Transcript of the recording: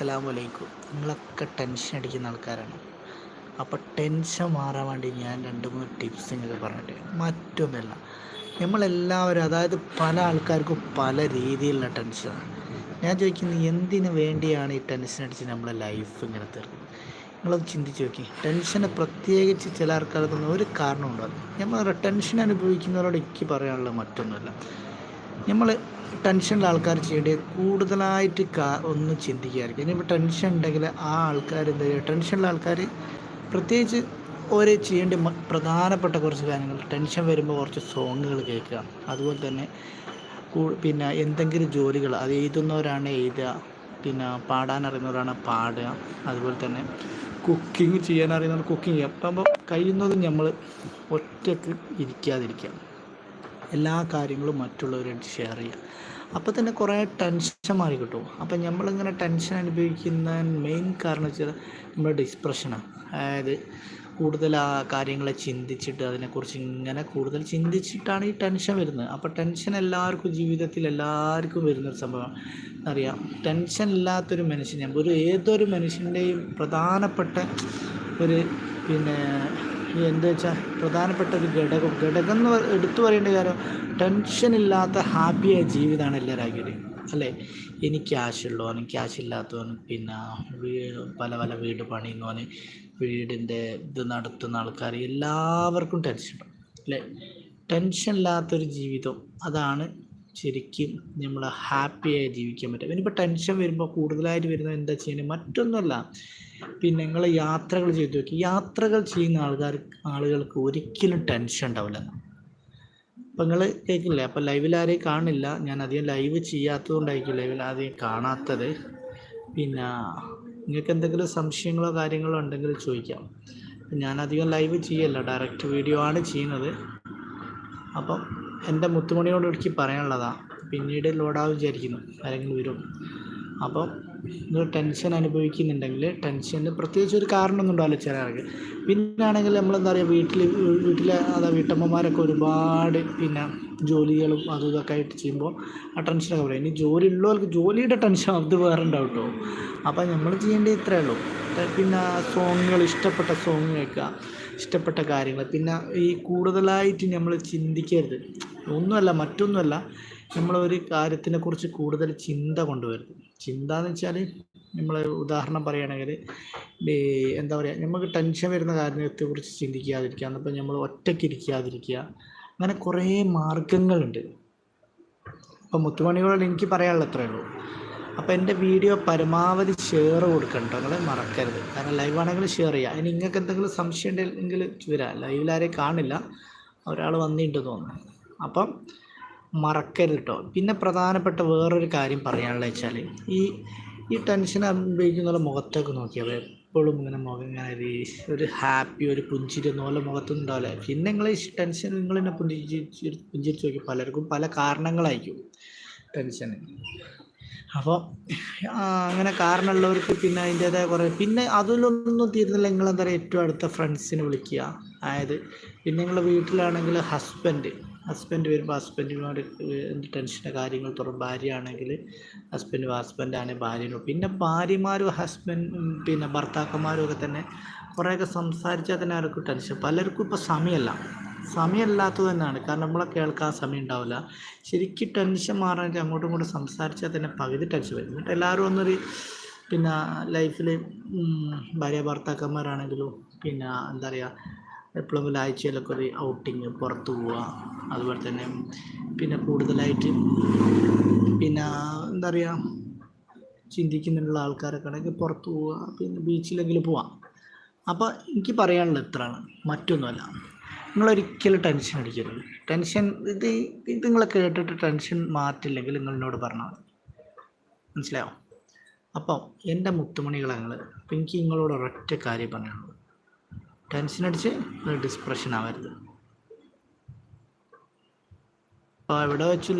അസ്സലാമു അലൈക്കും നിങ്ങളൊക്കെ ടെൻഷൻ അടിക്കുന്ന ആൾക്കാരാണ്. അപ്പോൾ ടെൻഷൻ മാറാൻ വേണ്ടി ഞാൻ രണ്ട് മൂന്ന് ടിപ്സ് നിങ്ങൾക്ക് പറഞ്ഞിട്ട് മറ്റൊന്നല്ല നമ്മളെല്ലാവരും അതായത് പല ആൾക്കാർക്കും പല രീതിയിലുള്ള ടെൻഷനാണ് ഞാൻ ചോദിക്കുന്നത് എന്തിനു വേണ്ടിയാണ് ഈ ടെൻഷൻ അടിച്ച് നമ്മളെ ലൈഫ് ഇങ്ങനെ തീർക്കുന്നത്? നിങ്ങളത് ചിന്തിച്ച് നോക്കി. ടെൻഷന് പ്രത്യേകിച്ച് ചില ആൾക്കാർക്കൊന്നും ഒരു കാരണം ഉണ്ടാകും നമ്മൾ ടെൻഷൻ അനുഭവിക്കുന്നവരോട് എനിക്ക് പറയാനുള്ള മറ്റൊന്നുമല്ല. നമ്മൾ ടെൻഷനുള്ള ആൾക്കാർ ചെയ്യേണ്ടത് കൂടുതലായിട്ട് ഒന്ന് ചിന്തിക്കുകയായിരിക്കും ഇനിയിപ്പോൾ ടെൻഷൻ ഉണ്ടെങ്കിൽ ആ ആൾക്കാർ എന്താ ചെയ്യുക ടെൻഷനുള്ള ആൾക്കാർ പ്രത്യേകിച്ച് ഓരോ ചെയ്യേണ്ട പ്രധാനപ്പെട്ട കുറച്ച് കാര്യങ്ങൾ. ടെൻഷൻ വരുമ്പോൾ കുറച്ച് സോങ്ങുകൾ കേൾക്കുക. അതുപോലെ തന്നെ പിന്നെ എന്തെങ്കിലും ജോലികൾ അത് എഴുതുന്നവരാണ് എഴുതുക. പിന്നെ പാടാൻ അറിയുന്നവരാണ് പാടുക. അതുപോലെ തന്നെ കുക്കിംഗ് ചെയ്യാൻ അറിയുന്നവർ കുക്കിംഗ് ചെയ്യുക അപ്പം കഴിയുന്നതും നമ്മൾ ഒറ്റയ്ക്ക് ഇരിക്കാതിരിക്കുക. എല്ലാ കാര്യങ്ങളും മറ്റുള്ളവരായിട്ട് ഷെയർ ചെയ്യുക. അപ്പോൾ തന്നെ കുറേ ടെൻഷൻ മാറി കിട്ടും. അപ്പം നമ്മളിങ്ങനെ ടെൻഷൻ അനുഭവിക്കുന്ന മെയിൻ കാരണം വെച്ചാൽ നമ്മുടെ ഡിസ്പ്രഷനാണ് അതായത് കൂടുതൽ ആ കാര്യങ്ങളെ ചിന്തിച്ചിട്ട് അതിനെക്കുറിച്ച് ഇങ്ങനെ കൂടുതൽ ചിന്തിച്ചിട്ടാണ് ഈ ടെൻഷൻ വരുന്നത്. അപ്പോൾ ടെൻഷൻ എല്ലാവർക്കും ജീവിതത്തിൽ എല്ലാവർക്കും വരുന്നൊരു സംഭവമാണ്. അറിയാം. ടെൻഷൻ ഇല്ലാത്തൊരു മനുഷ്യൻ ഒരു ഏതൊരു മനുഷ്യന്റെയും പ്രധാനപ്പെട്ട ഒരു പിന്നെ എന്താ വെച്ചാൽ പ്രധാനപ്പെട്ട ഒരു ഘടകം. ഘടകം എന്ന് എടുത്തു പറയേണ്ട കാര്യം ടെൻഷൻ ഇല്ലാത്ത ഹാപ്പിയായ ജീവിതമാണ് എല്ലാവരും അല്ലേ? എനിക്ക് ക്യാഷുള്ളവനും ക്യാഷ് ഇല്ലാത്തവനും പിന്നെ പല പല വീട് പണിയുന്നവന് വീടിന്റെ ഇത് നടത്തുന്ന ആൾക്കാർ എല്ലാവർക്കും ടെൻഷൻ അല്ലേ? ടെൻഷൻ ഇല്ലാത്തൊരു ജീവിതം അതാണ് ശരിക്കും നമ്മൾ ഹാപ്പിയായി ജീവിക്കാൻ പറ്റും. ഇനിയിപ്പോൾ ടെൻഷൻ വരുമ്പോൾ കൂടുതലായിട്ട് വരുന്നത് എന്താ ചെയ്യുന്നത് മറ്റൊന്നുമല്ല. പിന്നെ നിങ്ങൾ യാത്രകൾ ചെയ്തു നോക്കി. യാത്രകൾ ചെയ്യുന്ന ആൾക്കാർ ആളുകൾക്ക് ഒരിക്കലും ടെൻഷൻ ഉണ്ടാവില്ല. അപ്പം നിങ്ങൾ കേൾക്കില്ലേ? അപ്പം ലൈവിൽ ആരെയും കാണില്ല. ഞാൻ അധികം ലൈവ് ചെയ്യാത്തത് കൊണ്ടായിരിക്കും ലൈവിൽ ആദ്യം കാണാത്തത്. പിന്നെ നിങ്ങൾക്ക് എന്തെങ്കിലും സംശയങ്ങളോ കാര്യങ്ങളോ ഉണ്ടെങ്കിൽ ചോദിക്കാം. ഞാനധികം ലൈവ് ചെയ്യല്ല. ഡയറക്റ്റ് വീഡിയോ ആണ് ചെയ്യുന്നത്. അപ്പം എന്റെ മുത്തുമണിയോട് എനിക്ക് പറയാനുള്ളതാണ് പിന്നീട് ലോഡാവും വിചാരിക്കുന്നു. ആരെങ്കിലും വരും. അപ്പം നിങ്ങൾ ടെൻഷൻ അനുഭവിക്കുന്നുണ്ടെങ്കിൽ ടെൻഷന് പ്രത്യേകിച്ച് ഒരു കാരണമൊന്നും ഉണ്ടാവില്ല ചില ആൾക്ക്. പിന്നെ ആണെങ്കിൽ നമ്മളെന്താ പറയുക വീട്ടിൽ വീട്ടിലെ അതാ വീട്ടമ്മമാരൊക്കെ ഒരുപാട് പിന്നെ ജോലികളും അതും ഇതൊക്കെ ആയിട്ട് ചെയ്യുമ്പോൾ ആ ടെൻഷനൊക്കെ പറയും. ഇനി ജോലി ഉള്ളവർക്ക് ജോലിയുടെ ടെൻഷൻ അത് വേറെ ഉണ്ടാവും കേട്ടോ അപ്പം നമ്മൾ ചെയ്യേണ്ടത് ഇത്രയേ ഉള്ളൂ. പിന്നെ സോങ്ങുകൾ ഇഷ്ടപ്പെട്ട സോങ് കേൾക്കുക. ഇഷ്ടപ്പെട്ട കാര്യങ്ങൾ. പിന്നെ ഈ കൂടുതലായിട്ട് നമ്മൾ ചിന്തിക്കരുത്. ഒന്നുമല്ല മറ്റൊന്നുമല്ല നമ്മളൊരു കാര്യത്തിനെക്കുറിച്ച് കൂടുതൽ ചിന്ത കൊണ്ടുവരുത്. ചിന്ത എന്ന് വെച്ചാൽ നമ്മൾ ഉദാഹരണം പറയുകയാണെങ്കിൽ എന്താ പറയുക നമുക്ക് ടെൻഷൻ വരുന്ന കാര്യത്തെക്കുറിച്ച് ചിന്തിക്കാതിരിക്കുക എന്നപ്പോൾ നമ്മൾ ഒറ്റയ്ക്ക് ഇരിക്കാതിരിക്കുക. അങ്ങനെ കുറേ മാർഗങ്ങളുണ്ട്. അപ്പോൾ മുത്തുമണികളോട് എനിക്ക് പറയാനുള്ള അത്രയേ ഉള്ളൂ. അപ്പോൾ എന്റെ വീഡിയോ പരമാവധി ഷെയർ കൊടുക്കണം നിങ്ങൾ മറക്കരുത്. കാരണം ലൈവ് ആണെങ്കിൽ ഷെയർ ചെയ്യുക ഇനി നിങ്ങൾക്ക് എന്തെങ്കിലും സംശയം ഉണ്ടെങ്കിൽ വരാം. ലൈവിൽ ആരെയും കാണില്ല. ഒരാൾ വന്നിട്ട് തോന്നുന്നു. അപ്പം മറക്കരുത് കേട്ടോ പിന്നെ പ്രധാനപ്പെട്ട വേറൊരു കാര്യം പറയാനുള്ളത് വെച്ചാൽ ഈ ഈ ടെൻഷൻ അനുഭവിക്കുന്ന മുഖത്തൊക്കെ നോക്കിയാൽ എപ്പോഴും ഇങ്ങനെ മുഖം ഇങ്ങനെ ഒരു ഹാപ്പി ഒരു പുഞ്ചിരി ഒന്നും പോലെ മുഖത്തൊന്നും ഉണ്ടാവില്ല. പിന്നെ നിങ്ങൾ ഈ ടെൻഷൻ നിങ്ങൾ തന്നെ പുഞ്ചിരി പുഞ്ചിരിച്ച് നോക്കി പലർക്കും പല കാരണങ്ങളായിരിക്കും ടെൻഷന് അപ്പോൾ അങ്ങനെ കാരണമുള്ളവർക്ക് പിന്നെ അതിന്റേതായ കുറേ പിന്നെ അതിലൊന്നും തീരുന്നില്ല. നിങ്ങൾ എന്താ പറയുക ഏറ്റവും അടുത്ത ഫ്രണ്ട്സിനെ വിളിക്കുക. അതായത് പിന്നെ നിങ്ങളെ വീട്ടിലാണെങ്കിൽ ഹസ്ബൻഡ് ഹസ്ബൻഡ് വരുമ്പോൾ ഹസ്ബൻഡിനോട് എന്ത് ടെൻഷന്റെ കാര്യങ്ങൾ തുറ ഭാര്യ ആണെങ്കിൽ ഹസ്ബൻഡ് ഹസ്ബൻഡ് ആണെങ്കിൽ ഭാര്യനോട് പിന്നെ ഭാര്യമാരും ഹസ്ബൻഡ് പിന്നെ ഭർത്താക്കന്മാരും ഒക്കെ തന്നെ കുറേയൊക്കെ സംസാരിച്ചാൽ തന്നെ അവർക്ക് ടെൻഷൻ പലർക്കും ഇപ്പോൾ സമയമല്ല. സമയമില്ലാത്തത് തന്നെയാണ് കാരണം നമ്മളെ കേൾക്കാൻ സമയം ഉണ്ടാവില്ല ശരിക്കും ടെൻഷൻ മാറാനായിട്ട് അങ്ങോട്ടും ഇങ്ങോട്ടും സംസാരിച്ചാൽ തന്നെ പകുതി ടെൻഷൻ വരും. എന്നിട്ട് എല്ലാവരും ഒന്നൊരു പിന്നെ ലൈഫിൽ ഭാര്യ ഭർത്താക്കന്മാരാണെങ്കിലും പിന്നെ എന്താ പറയുക എപ്പോഴെങ്കിലും ആഴ്ചയിലൊക്കെ ഒരു ഔട്ടിങ് പുറത്ത് പോവുക അതുപോലെ തന്നെ പിന്നെ കൂടുതലായിട്ട് പിന്നെ എന്താ പറയുക ചിന്തിക്കുന്നുള്ള ആൾക്കാരൊക്കെ ആണെങ്കിൽ പുറത്ത് പോവുക പിന്നെ ബീച്ചിലെങ്കിലും പോവാം. അപ്പോൾ എനിക്ക് പറയാനുള്ളത് ഇത്രയാണ്. മറ്റൊന്നുമല്ല. നിങ്ങളൊരിക്കലും ടെൻഷൻ അടിക്കരുത്. ടെൻഷൻ ഇത് ഇത് നിങ്ങളെ കേട്ടിട്ട് ടെൻഷൻ മാറ്റില്ലെങ്കിൽ നിങ്ങൾ എന്നോട് പറഞ്ഞാൽ മതി. മനസ്സിലായോ? അപ്പോൾ എന്റെ മുത്തുമണികളെ നിങ്ങൾ അപ്പം എനിക്ക് നിങ്ങളോട് ഒരൊറ്റ കാര്യം പറയാനുള്ളൂ ടെൻഷൻ അടിച്ച് ഡിസ്പ്രഷൻ ആവരുത്. അപ്പോൾ എവിടെ വെച്ച്